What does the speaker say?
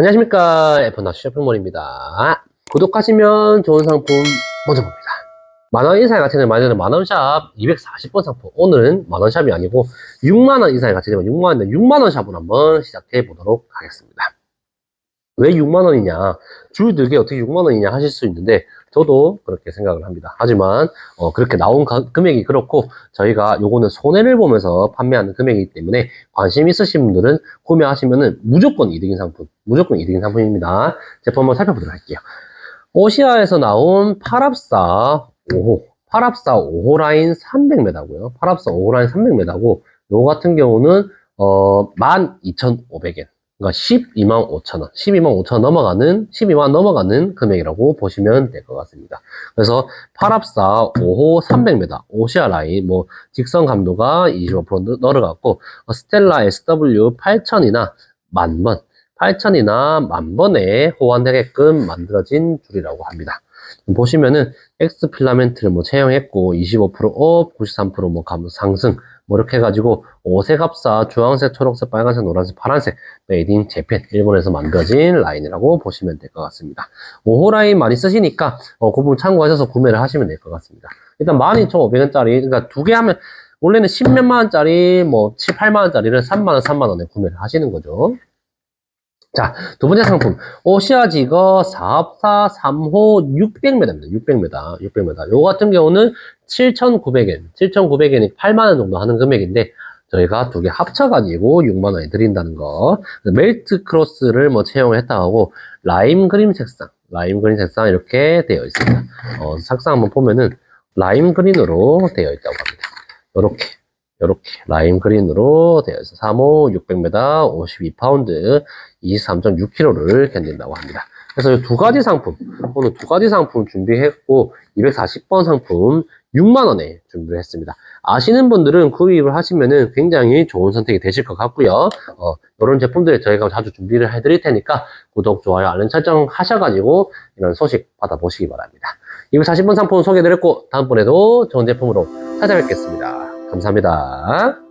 안녕하십니까. F나시 쇼핑몰입니다. 구독하시면 좋은 상품 먼저 봅니다. 만원 이상의 가치는 말하는 만원샵 240번 상품. 오늘은 만원샵이 아니고 6만원 이상의 가치 되면 6만원인데 6만원 샵을 한번 시작해 보도록 하겠습니다 왜 6만원이냐 줄 들게 어떻게 6만원이냐 하실 수 있는데 저도 그렇게 생각을 합니다 하지만 어, 그렇게 나온 가- 금액이 그렇고 저희가 요거는 손해를 보면서 판매하는 금액이기 때문에 관심 있으신 분들은 구매하시면 은 무조건 이득인 상품, 무조건 이득인 상품입니다. 제품 한번 살펴보도록 할게요. 오시아에서 나온 파랍사 5호, 파랍사 5호 라인 300m고요. 파랍사 5호 라인 300m고, 요 같은 경우는 어 12,500엔. 그러니까 12만 5천 원, 12만 5천 원 넘어가는, 12만 넘어가는 금액이라고 보시면 될 것 같습니다. 그래서 파랍사 5호 300m, 오시아 라인, 뭐, 직선 감도가 25% 늘어갔고, 어, 스텔라 SW 8000이나 만번, 8000이나 만번에 호환되게끔 만들어진 줄이라고 합니다. 보시면은 X 필라멘트를 뭐 채용했고 25%업, 93%뭐 감 상승 뭐 이렇게 해가지고 오색 합사 주황색, 초록색, 빨간색, 노란색, 파란색 메이드 인 재팬 일본에서 만들어진 라인이라고 보시면 될 것 같습니다. 5호 라인 많이 쓰시니까 어, 그 부분 참고하셔서 구매를 하시면 될 것 같습니다. 일단 12,500원짜리 그러니까 두 개 하면 원래는 10몇만 원짜리 뭐 7, 8만 원짜리를 3만 원, 3만 원에 구매를 하시는 거죠. 자, 두 번째 상품. 오시아 지거 4합사 3호 600m입니다. 600m. 600m. 요 같은 경우는 7,900엔. 7,900엔이 8만원 정도 하는 금액인데, 저희가 두 개 합쳐가지고 6만원에 드린다는 거. 멜트 크로스를 뭐 채용했다 하고, 라임 그린 색상. 라임 그린 색상 이렇게 되어 있습니다. 어, 색상 한번 보면은, 라임 그린으로 되어 있다고 합니다. 요렇게. 요렇게 라임 그린으로 되어 있어요. 3호 600m 52파운드 23.6kg를 견딘다고 합니다. 그래서 이 두 가지 상품, 오늘 두 가지 상품 준비했고 240번 상품 6만 원에 준비를 했습니다. 아시는 분들은 구입을 하시면은 굉장히 좋은 선택이 되실 것 같고요. 어, 이런 제품들을 저희가 자주 준비를 해드릴 테니까 구독, 좋아요, 알림 설정 하셔가지고 이런 소식 받아보시기 바랍니다. 240번 상품 소개해드렸고 다음번에도 좋은 제품으로 찾아뵙겠습니다. 감사합니다.